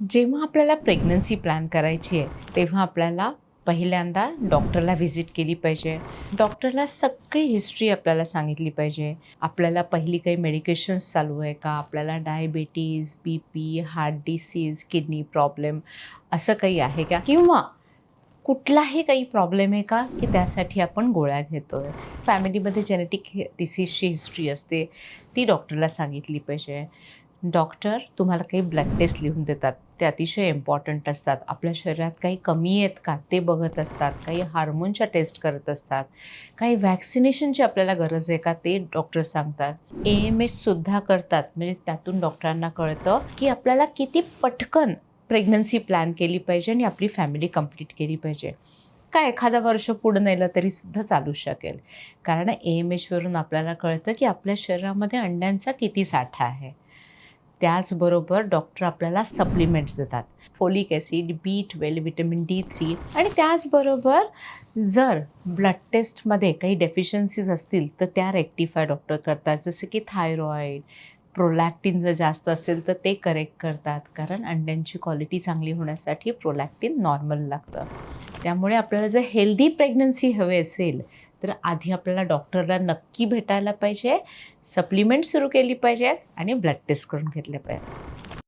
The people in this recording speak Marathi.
जेव्हा आपल्याला प्रेग्नन्सी प्लॅन करायची आहे तेव्हा आपल्याला पहिल्यांदा डॉक्टरला व्हिजिट केली पाहिजे. डॉक्टरला सगळी हिस्ट्री आपल्याला सांगितली पाहिजे. आपल्याला पहिली काही मेडिकेशन्स चालू आहे का? आपल्याला diabetes B P heart disease kidney problem असं काही आहे का? किंवा कुठलाही काही प्रॉब्लेम आहे का? की त्यासाठी आपण गोळ्या घेतो आहे फॅमिलीमध्ये जेनेटिक डिसीजची हिस्ट्री असते ती डॉक्टरला सांगितली पाहिजे. डॉक्टर तुम्हाला काही ब्लड टेस्ट लिहून देतात. ते अतिशय इम्पॉर्टंट असतात. आपल्या शरीरात काही कमी आहेत का? ते बघत असतात. काही हार्मोनच्या टेस्ट करत असतात. काही व्हॅक्सिनेशनची आपल्याला गरज आहे का? ते डॉक्टर सांगतात. ए एम एचसुद्धा करतात. म्हणजे त्यातून डॉक्टरांना कळतं की आपल्याला किती पटकन प्रेग्नन्सी प्लॅन केली पाहिजे आणि आपली फॅमिली कंप्लीट केली पाहिजे. काय एखादा वर्ष पुढं नेलं तरीसुद्धा चालू शकेल? कारण ए एम एचवरून आपल्याला कळतं की आपल्या शरीरामध्ये अंड्यांचा किती साठा आहे. त्याचबरोबर डॉक्टर आपल्याला सप्लिमेंट्स देतात. Folic acid B twelve vitamin D three आणि त्याचबरोबर जर ब्लड टेस्टमध्ये काही डेफिशियन्सीज असतील तर त्या रेक्टिफाय डॉक्टर करतात. जसं की थायरॉईड प्रोलॅक्टिन जर जास्त असेल तर ते करेक्ट करतात. कारण अंड्यांची क्वालिटी चांगली होण्यासाठी प्रोलॅक्टिन नॉर्मल लागतं. त्यामुळे आपल्याला जर हेल्दी प्रेग्नन्सी हवी असेल तर आधी आपल्याला डॉक्टरला नक्की भेटायला पाहिजे सप्लिमेंट सुरू केली पाहिजे आणि ब्लड टेस्ट करून घेतले पाहिजे.